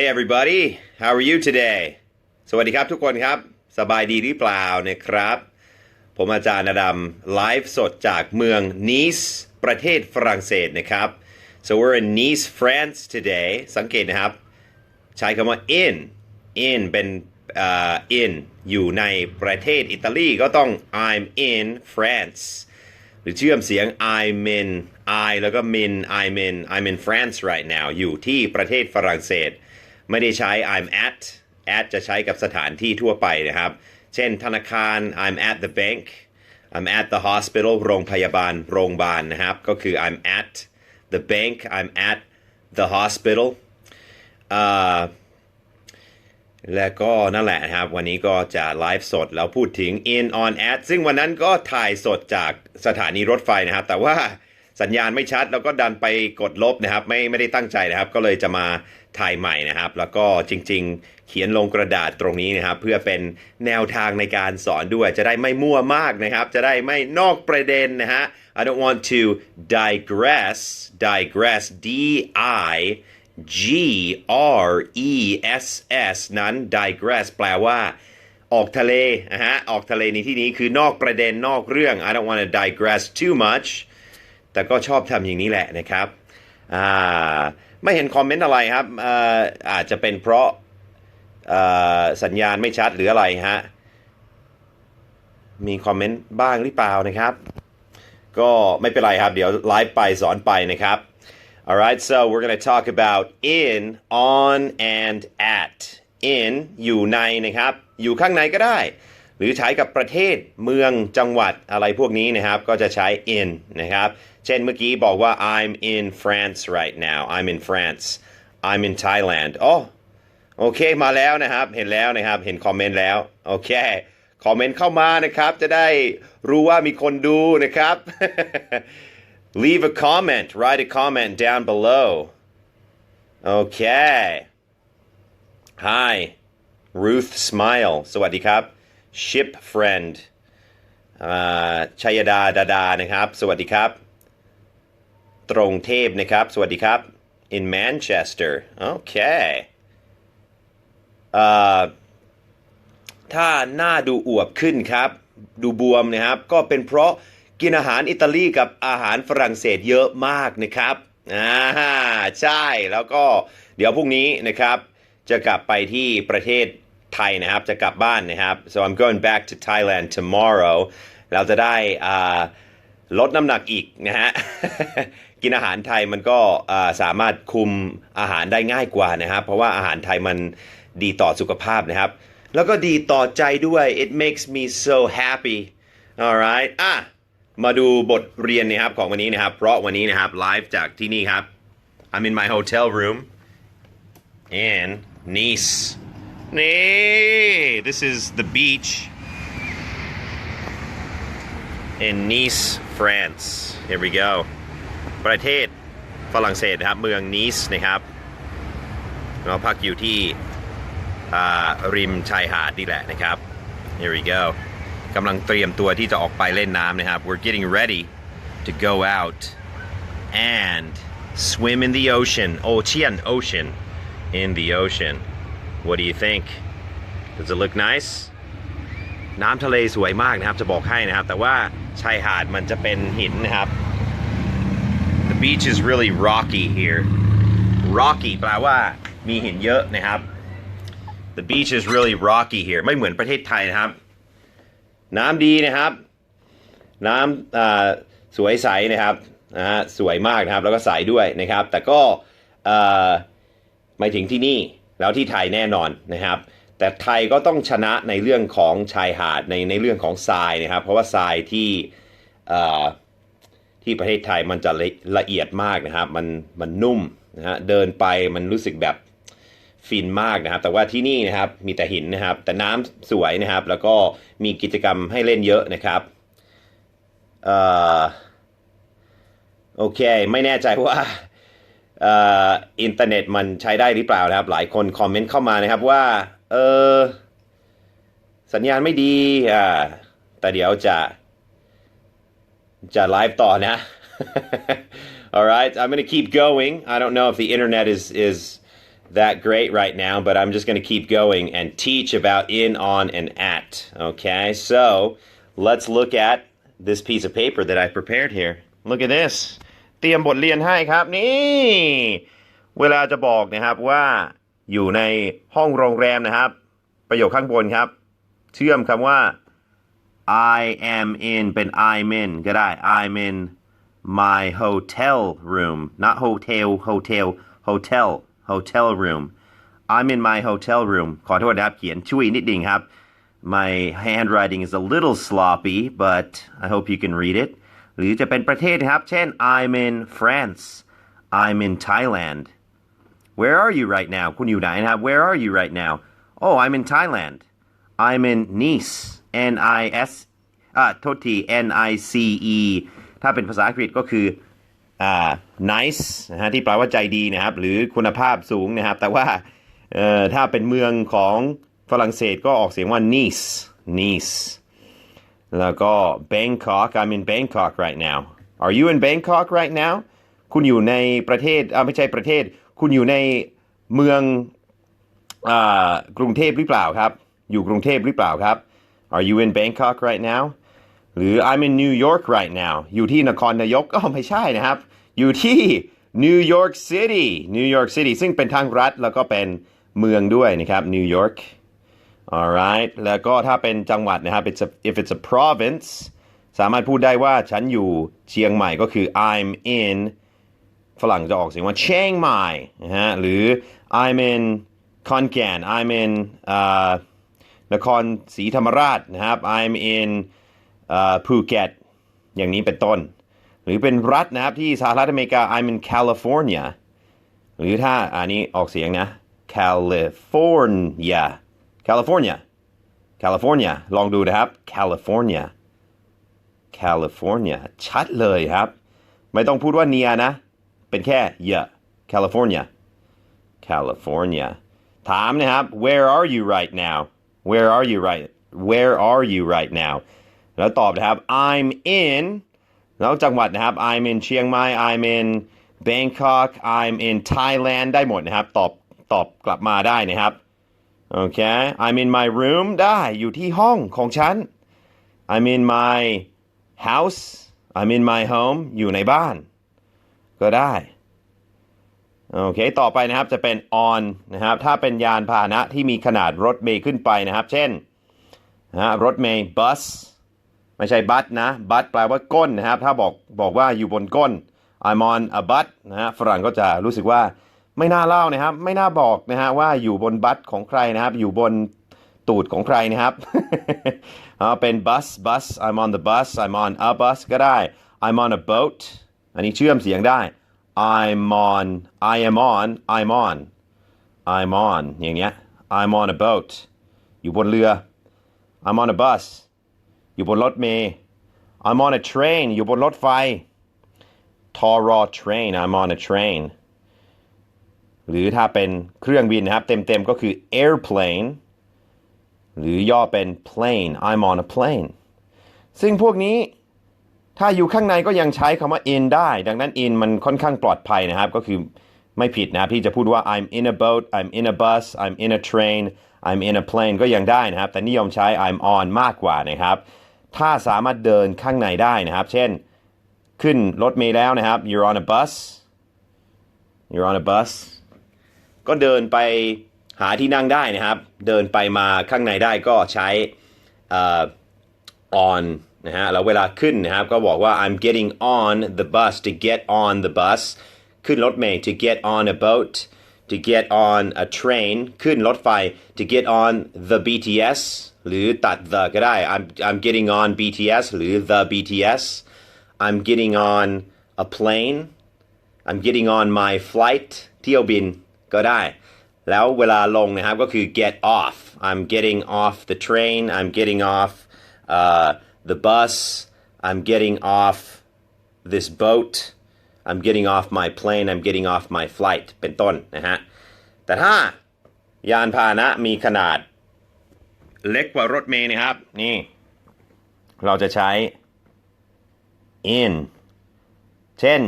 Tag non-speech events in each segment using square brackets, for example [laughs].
Hey everybody how are you today สวัสดีครับทุกคนครับ สบายดีหรือเปล่านะครับ ผมอาจารย์อดัมไลฟ์สดจากเมืองนีสประเทศฝรั่งเศสนะครับ so we're in Nice France today สังเกตนะครับ ใช้คำว่า in in เป็นเอ่อ in อยู่ในประเทศอิตาลีก็ต้อง I'm in France หรือเชื่อมเสียง I'm in I แล้วก็ min I'm in I'm in France right now อยู่ที่ประเทศฝรั่งเศส ไม่ได้ใช้ I'm at at จะใช้กับสถานที่ทั่วไปนะครับ เช่นธนาคาร I'm at the bank I'm at the hospital โรงพยาบาล โรงพยาบาลนะครับ ก็คือ I'm at the bank I'm at the hospital และก็นั่นแหละนะครับ วันนี้ก็จะไลฟ์สดแล้วพูดถึง in on at ซึ่งวันนั้นก็ถ่ายสดจากสถานีรถไฟนะครับ แต่ว่าสัญญาณไม่ชัด แล้วก็ดันไปกดลบนะครับ ไม่ไม่ได้ตั้งใจนะครับ ก็เลยจะมา ถ่ายใหม่นะครับ แล้วก็จริง ๆ เขียนลงกระดาษตรงนี้นะครับ เพื่อเป็นแนวทางในการสอนด้วยจะได้ไม่มั่วมากนะครับ จะได้ไม่นอกประเด็นนะฮะ I don't want to digress digress D I G R E S S นั้น digress แปลว่าออกทะเลนะฮะออกทะเลในที่นี้คือนอกประเด็นนอกเรื่อง I don't want to digress too much แต่ก็ชอบทำอย่างนี้แหละนะครับอ่า ไม่เห็นคอมเมนต์อะไรครับอาอาจจะเป็นเพราะสัญญาณไม่ชัดหรืออะไรฮะ มีคอมเมนต์บ้างหรือเปล่านะครับ ก็ไม่เป็นไรครับ เดี๋ยวไลฟ์ไปสอนไปนะครับ Alright so we're going to talk about in on and at in อยู่ในนะครับ อยู่ข้างในก็ได้ หรือใช้กับประเทศเมืองจังหวัดอะไรพวกนี้นะครับ ก็จะใช้ in นะครับ เช่นเมื่อกี้บอกว่า I'm in France right now I'm in France I'm in Thailand อ๋อโอเคมาแล้วนะครับ เห็นแล้วนะครับ เห็นคอมเมนต์แล้ว โอเค คอมเมนต์เข้ามานะครับ จะได้รู้ว่ามีคนดูนะครับ leave a comment write a comment down below okay hi Ruth Smile สวัสดีครับ ship friend ชัยดาดาดานะครับ สวัสดีครับ ตรงเทพนะครับ สวัสดีครับ in Manchester okay เอ่อถ้าหน้าดูอวบขึ้นครับ ดูบวมนะครับ ก็เป็นเพราะกินอาหารอิตาลีกับอาหารฝรั่งเศสเยอะมากนะครับ อ่า ใช่ แล้วก็เดี๋ยวพรุ่งนี้นะครับ จะกลับไปที่ประเทศ ไทยนะครับ จะกลับบ้านนะครับ so I'm going back to Thailand tomorrow เราจะได้ลดน้ำหนักอีกนะฮะ กินอาหารไทยมันก็สามารถคุมอาหารได้ง่ายกว่านะครับ เพราะว่าอาหารไทยมันดีต่อสุขภาพนะครับ แล้วก็ดีต่อใจด้วย it makes me so happy alright อะ มาดูบทเรียนนะครับของวันนี้นะครับ เพราะวันนี้นะครับไลฟ์จากที่นี่ครับ I'm in my hotel room in Nice นี่ this is the beach in Nice France here we go ประเทศฝรั่งเศสนะครับ เมืองนีสนะครับเราพักอยู่ที่อ่าริมชายหาดนี่แหละนะครับ here we go กำลังเตรียมตัวที่จะออกไปเล่นน้ำนะครับ we're getting ready to go out and swim in the ocean ocean ocean in the ocean what do you think does it look nice น้ำทะเลสวยมากนะครับ จะบอกให้นะครับ แต่ว่าชายหาดมันจะเป็นหินนะครับ the beach is really rocky here rocky แปลว่ามีหินเยอะนะครับ the beach is really rocky here ไม่เหมือนประเทศไทยนะครับ น้ำดีนะครับ น้ำสวยใสนะครับนะฮะสวยมากนะครับ แล้วก็ใสด้วยนะครับ แต่ก็ไม่ถึงที่นี่ แล้วที่ไทยแน่นอนนะครับ แต่ไทยก็ต้องชนะในเรื่องของชายหาดในในเรื่องของทรายนะครับ เพราะว่าทรายที่ที่ประเทศไทยมันจะละละเอียดมากนะครับ มันมันนุ่มนะฮะเดินไปมันรู้สึกแบบฟินมากนะครับ แต่ว่าที่นี่นะครับมีแต่หินนะครับ แต่น้ำสวยนะครับ แล้วก็มีกิจกรรมให้เล่นเยอะนะครับอ่อโอเค ไม่แน่ใจว่า อ่ออินเทอร์เน็ตมันใช้ได้หรือเปล่านะครับ หลายคนคอมเมนต์เข้ามานะครับว่า เออสัญญาณไม่ดีอ่าแต่เดี๋ยวจะ [laughs] จะไลฟ์ต่อนะ All right, I'm going to keep going. I don't know if the internet is is that great right now, but I'm just going to keep going and teach about in, on, and at. Okay, so let's look at this piece of paper that I prepared here. Look at this. เตรียมบทเรียนให้ครับนี่ เวลาจะบอกนะครับว่าอยู่ในห้องโรงแรมนะครับ ประโยคข้างบนครับ เชื่อมคำว่า I am in เป็น I'm in ก็ได้ I'm in my hotel room not hotel hotel hotel hotel room I'm in my hotel room ขอโทษนะครับ เขียนช่วยนิดนึงครับ My handwriting is a little sloppy but I hope you can read it หรือจะเป็นประเทศนะครับ เช่น I'm in France I'm in Thailand Where are you right now คุณอยู่ไหนนะครับ Where are you right now Oh I'm in Thailand I'm in Nice N I S อ่าโทษที N I C E ถ้าเป็นภาษาอังกฤษก็คืออ่า nice นะฮะที่แปลว่าใจดีนะครับ หรือคุณภาพสูงนะครับ แต่ว่าเอ่อถ้าเป็นเมืองของฝรั่งเศสก็ออกเสียงว่า Nice Nice แล้วก็ Bangkok I'm in Bangkok right now Are you in Bangkok right now คุณอยู่ในประเทศอ่าไม่ใช่ประเทศ คุณอยู่ในเมืองอกรุงเทพหรือเปล่าครับ อยู่กรุงเทพหรือเปล่าครับ Are you in Bangkok right now หรือ I'm in New York right now อยู่ที่นครนายกก็ไม่ใช่นะครับ อยู่ที่ New York City New York City ซึ่งเป็นทางรัฐแล้วก็เป็นเมืองด้วยนะครับ New York All right แล้วก็ถ้าเป็นจังหวัดนะครับ it's a, if it's a province สามารถพูดได้ว่าฉันอยู่เชียงใหม่ก็คือ I'm in ฝรั่งจะออกเสียงว่าเชียงใหม่นะฮะหรือ I'm in ขอนแก่น I'm in นครศรีธรรมราชนะครับ I'm in ภูเก็ตอย่างนี้เป็นต้น หรือเป็นรัฐนะครับที่สหรัฐอเมริกา I'm in California หรือถ้าอันนี้ออกเสียงนะ California California California ลองดูนะครับ California California ชัดเลยครับ ไม่ต้องพูดว่าเนียนะ เป็นแค่ yeah California California ถามนะครับ where are you right now where are you right where are you right now แล้วตอบนะครับ I'm in แล้วจังหวัดนะครับ I'm in เชียงใหม่ I'm in Bangkok I'm in Thailand ได้หมดนะครับ ตอบตอบกลับมาได้นะครับ โอเค I'm in my room ได้อยู่ที่ห้องของฉัน I'm in my house I'm in my home อยู่ในบ้าน ก็ได้โอเค ต่อไปนะครับจะเป็น on นะครับ ถ้าเป็นยานพาหนะที่มีขนาดรถเมย์ขึ้นไปนะครับ เช่นนะรถเมย์ bus ไม่ใช่บัสนะบัสแปลว่าก้นนะครับ ถ้าบอกบอกว่าอยู่บนก้น I'm on a bus นะฮะฝรั่งก็จะรู้สึกว่า ไม่น่าเล่านะครับ ไม่น่าบอกนะฮะว่าอยู่บนบัสของใครนะครับ อยู่บนตูดของใครนะครับเอเป็น bus bus I'm on the bus I'm on a bus ก็ได้ I'm on a boat อันนี้เชื่อมเสียงได้ I'm on I am on I'm on I'm on อย่างเงี้ย I'm on a boat อยู่บนเรือ I'm on a bus อยู่บนรถเมล์ I'm on a train อยู่บนรถไฟทอรอ train I'm on a train หรือถ้าเป็นเครื่องบินนะครับ เต็มๆก็คือ airplane หรือย่อเป็น plane I'm on a plane ซึ่งพวกนี้ถ้าอยู่ข้างในก็ยังใช้คำว่า in ได้ ดังนั้น in มันค่อนข้างปลอดภัยนะครับ ก็คือไม่ผิดนะครับที่จะพูดว่า I'm in a boat I'm in a bus I'm in a train I'm in a plane ก็ยังได้นะครับ แต่นิยมใช้ I'm on มากกว่านะครับ ถ้าสามารถเดินข้างในได้นะครับ เช่น ขึ้นรถเมล์แล้วนะครับ you're on a bus you're on a bus ก็เดินไปหาที่นั่งได้นะครับ เดินไปมาข้างในได้ก็ใช้เอ่อ on นะฮะแล้วเวลาขึ้นนะครับ ก็บอกว่า I'm getting on the bus to get on the bus ขึ้นรถเมล์ to get on a boat to get on a train ขึ้นรถไฟ to get on the BTS หรือตัด the ก็ได้ I'm I'm getting on BTS หรือ the BTS I'm getting on a plane I'm getting on my flight เที่ยวบิน ก็ได้ แล้วเวลาลงนะครับก็คือ get off I'm getting off the train I'm getting off uh, the bus I'm getting off this boat I'm getting off my plane I'm getting off my flight เป็นต้นนะฮะ แต่ถ้ายานพาหนะมีขนาดเล็กกว่ารถเมล์นะครับ นี่ เราจะใช้ in เช่น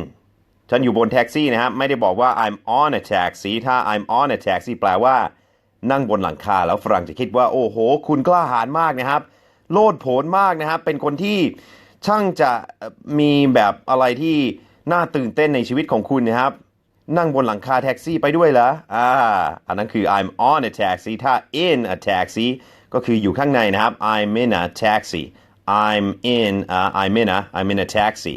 ฉันอยู่บนแท็กซี่นะครับไม่ได้บอกว่า I'm on a taxi ถ้า I'm on a taxi แปลว่า นั่งบนหลังคาแล้วฝรั่งจะคิดว่า โอ้โห คุณกล้าหาญมากนะครับ โลดโผนมากนะครับ เป็นคนที่ช่างจะมีแบบอะไรที่น่าตื่นเต้นในชีวิตของคุณนะครับ นั่งบนหลังคาแท็กซี่ไปด้วยเหรออ่าอันนั้นคือ I'm on a taxi ถ้า in a taxi ก็คืออยู่ข้างในนะครับ I'm in a taxi I'm in uh, I'm in a I'm in a taxi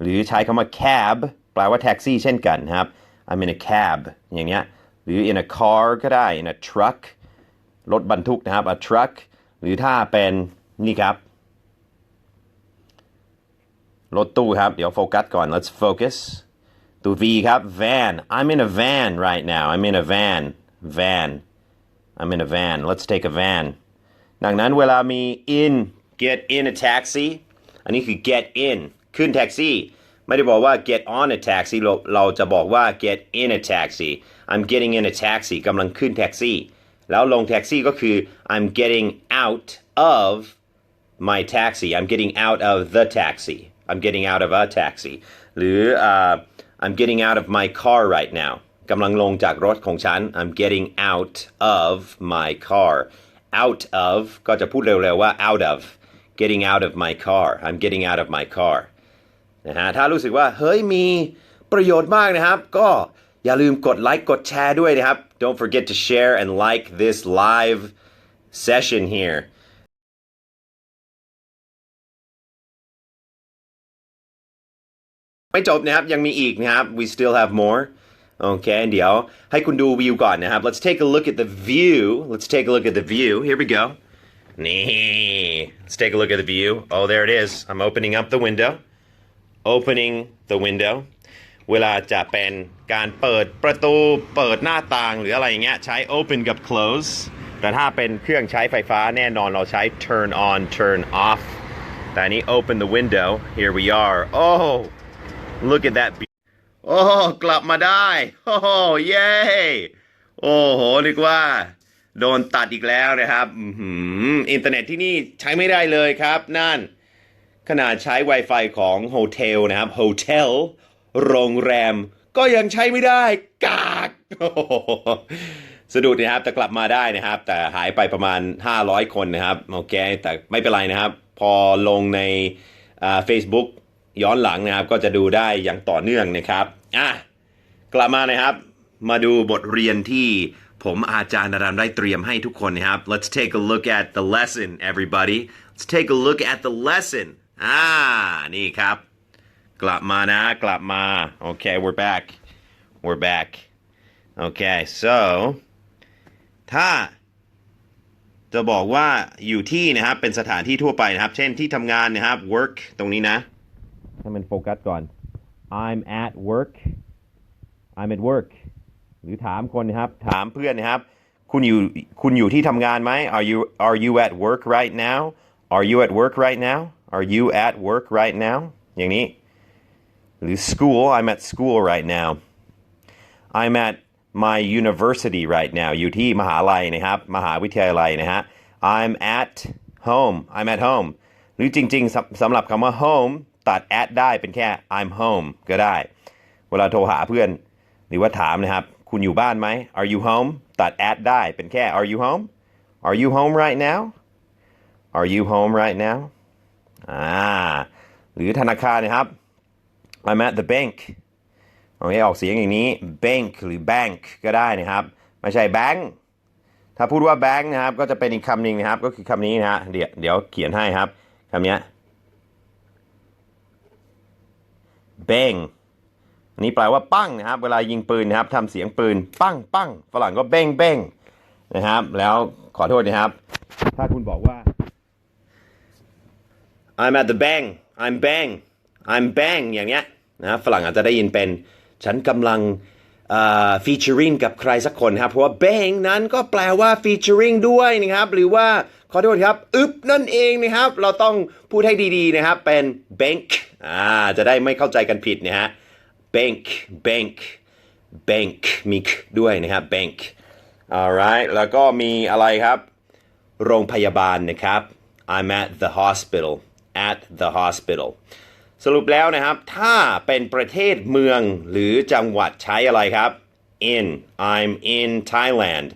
หรือใช้คำว่า cab แปลว่าแท็กซี่เช่นกันครับ I'm in a cab อย่างเงี้ย หรือ in a car ก็ได้ in a truck รถบรรทุกนะครับ a truck หรือถ้าเป็นนี่ครับ รถตู้ครับ เดี๋ยวโฟกัสก่อน let's focus ตัว V ครับ van I'm in a van right now I'm in a van van I'm in a van let's take a van ดังนั้นเวลามี in get in a taxi อันนี้คือ get in ขึ้นแท็กซี่ ไม่ได้บอกว่า get on a taxi เราเราจะบอกว่า get in a taxi I'm getting in a taxi กำลังขึ้นแท็กซี่ แล้วลงแท็กซี่ก็คือ I'm getting out of my taxi I'm getting out of the taxi I'm getting out of a taxi หรือ uh, I'm getting out of my car right now กำลังลงจากรถของฉัน I'm getting out of my car out of ก็จะพูดเร็วๆว่า out of getting out of my car I'm getting out of my car นะฮะถ้ารู้สึกว่า เฮ้ย มีประโยชน์มากนะครับ ก็อย่าลืมกดไลค์กดแชร์ด้วยนะครับ Don't forget to share and like this live session here ไม่จบนะครับ ยังมีอีกนะครับ we still have more โอเค เดี๋ยวให้คุณดูวิวก่อนนะครับ let's take a look at the view let's take a look at the view here we go นี่ let's take a look at the view oh there it is I'm opening up the window Opening the window เวลาจะเป็นการเปิดประตูเปิดหน้าต่างหรืออะไรอย่างเงี้ยใช้ open กับ close แต่ถ้าเป็นเครื่องใช้ไฟฟ้าแน่นอนเราใช้ turn on turn off แต่นี้ open the window here we are oh look at that โอ้กลับมาได้โอ้เย้โอ้โหนึกว่า โดนตัดอีกแล้วนะครับอินเทอร์เน็ตที่นี่ใช้ไม่ได้เลยครับนั่น ขนาดใช้ Wi-Fi ของโฮเทลนะครับโฮเทลโรงแรม ก็ยังใช้ไม่ได้กากสะดุดนะครับแต่กลับมาได้นะครับ แต่หายไปประมาณ 500 คนนะครับโอเคแต่ไม่เป็นไรนะครับ พอลงในอ่า Facebook ย้อนหลังนะครับ ก็จะดูได้อย่างต่อเนื่องนะครับอะกลับมานะครับ มาดูบทเรียนที่ผมอาจารย์นรันได้เตรียมให้ทุกคนนะครับ Let's take a look at the lesson everybody Let's take a look at the lesson อ่า นี่ครับ กลับมานะ กลับมา Okay we're back we're back Okay so ถ้าจะบอกว่าอยู่ที่นะครับ เป็นสถานที่ทั่วไปนะครับ เช่นที่ทำงานนะครับ work ตรงนี้นะ ให้มันโฟกัสก่อน I'm at work I'm at work หรือถามคนนะครับ ถามเพื่อนนะครับ คุณอยู่ คุณอยู่ที่ทำงานไหม Are you Are you at work right now Are you at work right now Are you at work right now อย่างนี้ หรือ school I'm at school right now I'm at my university right now อยู่ที่มหาลัยนะครับ มหาวิทยาลัยนะฮะ I'm at home I'm at home หรือจริงๆสำสำหรับคำว่า home ตัด at ได้เป็นแค่ I'm home ก็ได้ เวลาโทรหาเพื่อน หรือว่าถามนะครับ คุณอยู่บ้านไหม Are you home ตัด at ได้เป็นแค่ Are you home Are you home right now Are you home right now อ่าหรือธนาคารนะครับ I'm at the bank โอเคออกเสียงอย่างนี้ bank หรือ bank ก็ได้นะครับ ไม่ใช่ bank ถ้าพูดว่า bank นะครับ ก็จะเป็นอีกคำหนึ่งนะครับ ก็คือคำนี้นะฮะเดี๋ยวเดี๋ยวเขียนให้ครับคำนี้ bang นนี้แปลว่าปั้งนะครับ เวลายิงปืนนะครับทำเสียงปืน ปั้งปั้งฝรั่งก็เบ้งเบ้งนะครับ แล้วขอโทษนะครับ ถ้าคุณบอกว่า I'm at the bang I'm bang I'm bang อย่างเงี้ยนะฝรั่งอาจจะได้ยินเป็น ฉันกำลังฟีเจอริงกับใครสักคนครับ เพราะว่า bang นั้นก็แปลว่า featuring ด้วยนะครับ หรือว่าขอโทษครับ อึบนั่นเองนะครับ เราต้องพูดให้ดีๆนะครับ เป็น bank อ่าจะได้ไม่เข้าใจกันผิดนะฮะ bank bank bank มีด้วยนะครับ bank alright แล้วก็มีอะไรครับ โรงพยาบาลนะครับ I'm at the hospital at the hospital สรุปแล้วนะครับ ถ้าเป็นประเทศเมืองหรือจังหวัดใช้อะไรครับ in I'm in Thailand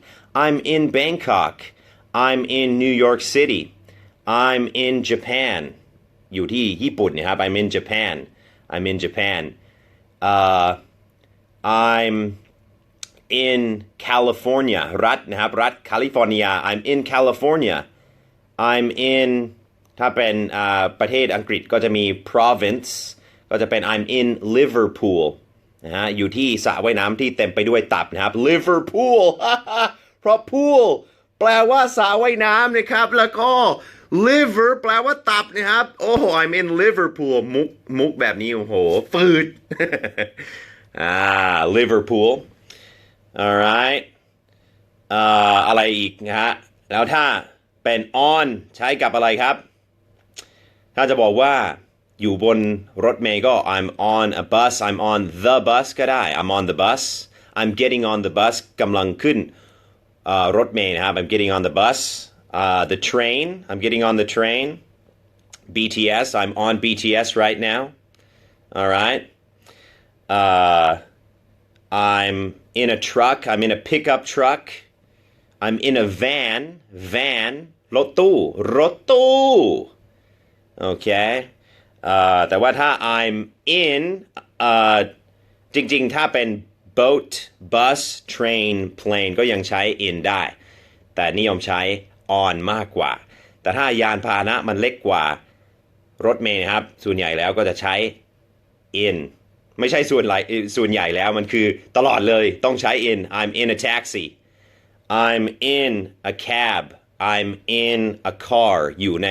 I'm in Bangkok I'm in New York City I'm in Japan อยู่ที่ญี่ปุ่นนะครับ I'm in Japan I'm in Japan uh, I'm in California รัฐนะครับ รัฐแคลิฟอร์เนีย I'm in California I'm in ถ้าเป็นประเทศอังกฤษก็จะมี province ก็จะเป็น I'm in Liverpool นะฮะอยู่ที่สระว่ายน้ำที่เต็มไปด้วยตับนะครับ Liverpool เพราะ pool แปลว่าสระว่ายน้ำนะครับ แล้วก็ liver แปลว่าตับนะครับ โอ้โห I'm in Liverpool มุกมุกแบบนี้ โอ้โห ฟืดอ่า Liverpool alright อ่ออะไรอีกนะฮะ แล้วถ้าเป็น on ใช้กับอะไรครับ ถ้าจะบอกว่าอยู่บนรถเมล์ก็ I'm on a bus I'm on the bus ก็ได้ I'm on the bus I'm getting on the bus กำลังขึ้นเอ่อรถเมล์นะครับ I'm getting on the bus uh, the train I'm getting on the train BTS I'm on BTS right now all right uh, I'm in a truck I'm in a pickup truck I'm in a van van รถตู้รถตู้ โอเคแต่ว่าถ้า I'm in เอ่อจริงๆ ถ้าเป็น boat bus train plane ก็ยังใช้ in ได้ แต่นิยมใช้ on มากกว่า แต่ถ้ายานพาหนะมันเล็กกว่ารถเมล์นะครับ ส่วนใหญ่แล้วก็จะใช้ in ไม่ใช่ส่วนใหญ่ส่วนใหญ่แล้วมันคือตลอดเลยต้องใช้ in I'm in a taxi I'm in a cab I'm in a car อยู่ใน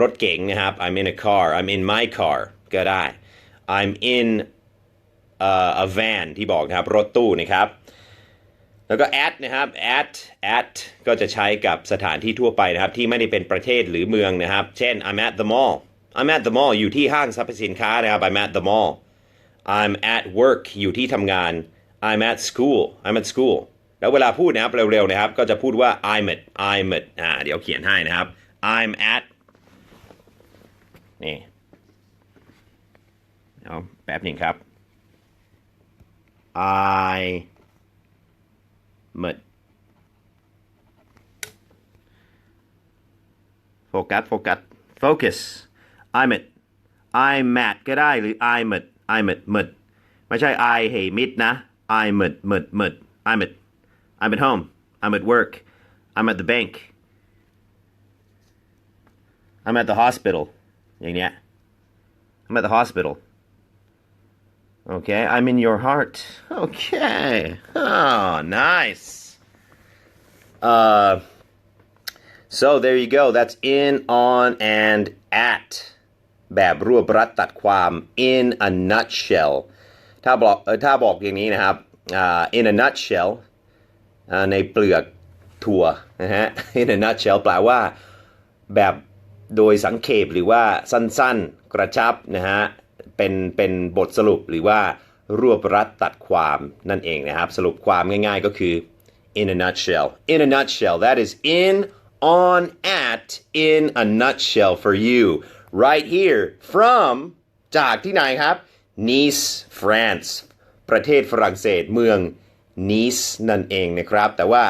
รถเก๋งนะครับ I'm in a car I'm in my car ก็ได้ I'm in uh, a van ที่บอกนะครับ รถตู้นะครับ แล้วก็ at นะครับ at at ก็จะใช้กับสถานที่ทั่วไปนะครับ ที่ไม่ได้เป็นประเทศหรือเมืองนะครับ เช่น I'm at the mall I'm at the mall อยู่ที่ห้างสรรพสินค้านะครับ I'm at the mall I'm at work อยู่ที่ทำงาน I'm at school I'm at school แล้วเวลาพูดนะครับเร็วๆนะครับ ก็จะพูดว่า I'm at I'm at อ่าเดี๋ยวเขียนให้นะครับ I'm at นี่เอาแป๊บหนึ่งครับ I m at โฟกัสโฟกัส focus I'm at I'm at ก็ได้หรือ I'm at I'm at มดไม่ใช่ I เฮ้มิดนะ I'm at มดมด I'm at I'm at home I'm at work I'm at the bank I'm at the hospital อย่างเนี้ย I'm at the hospital Okay I'm in your heart Okay Oh nice uh so there you go that's in on and at แบบรวบรัดตัดความ in a nutshell ถ้าบอกเออถ้าบอกอย่างนี้นะครับอ่า in a nutshell อ่าในเปลือกถั่วนะฮะ [laughs] in a nutshell แปลว่า แบบ โดยสังเขปหรือว่าสั้นๆ กระชับนะฮะเป็นเป็นบทสรุปหรือว่ารวบรัดตัดความนั่นเองนะครับ สรุปความง่ายๆก็คือ in a nutshell in a nutshell that is in on at in a nutshell for you right here from จากที่ไหนครับ Nice France ประเทศฝรั่งเศสเมือง Nice นั่นเองนะครับ แต่ว่า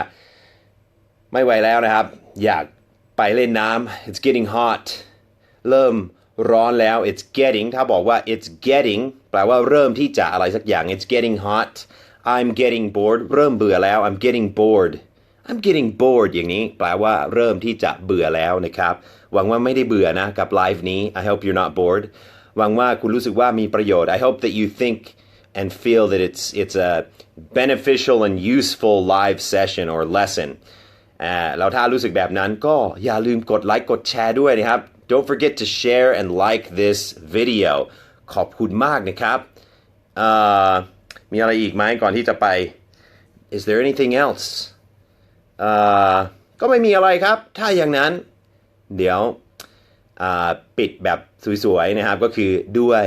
ไม่ไหวแล้วนะครับ อยาก ไปเล่นน้ำ it's getting hot เริ่มร้อนแล้ว it's getting ถ้าบอกว่า it's getting แปลว่าเริ่มที่จะอะไรสักอย่าง it's getting hot I'm getting bored เริ่มเบื่อแล้ว I'm getting bored I'm getting bored อย่างนี้แปลว่าเริ่มที่จะเบื่อแล้วนะครับ หวังว่าไม่ได้เบื่อนะกับไลฟ์นี้ I hope you're not bored หวังว่าคุณรู้สึกว่ามีประโยชน์ I hope that you think and feel that it's it's a beneficial and useful live session or lesson อ่าแล้วถ้ารู้สึกแบบนั้นก็อย่าลืมกดไลค์กดแชร์ด้วยนะครับ Don't forget to share and like this video ขอบคุณมากนะครับอ่อมีอะไรอีกไหมก่อนที่จะไป Is there anything else อ่อก็ไม่มีอะไรครับ ถ้าอย่างนั้น เดี๋ยวปิดแบบสวยๆนะครับ ก็คือด้วย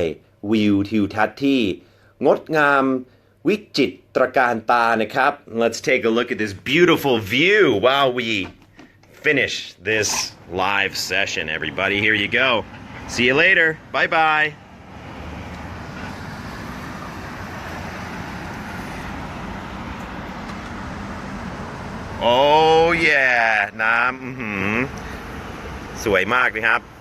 วิวทิวทัศน์ที่งดงาม Let's take a look at this beautiful view while we finish this live session everybody. Here you go. See you later. Bye bye Oh yeah. น้ำสวยมากนะครับ mm-hmm.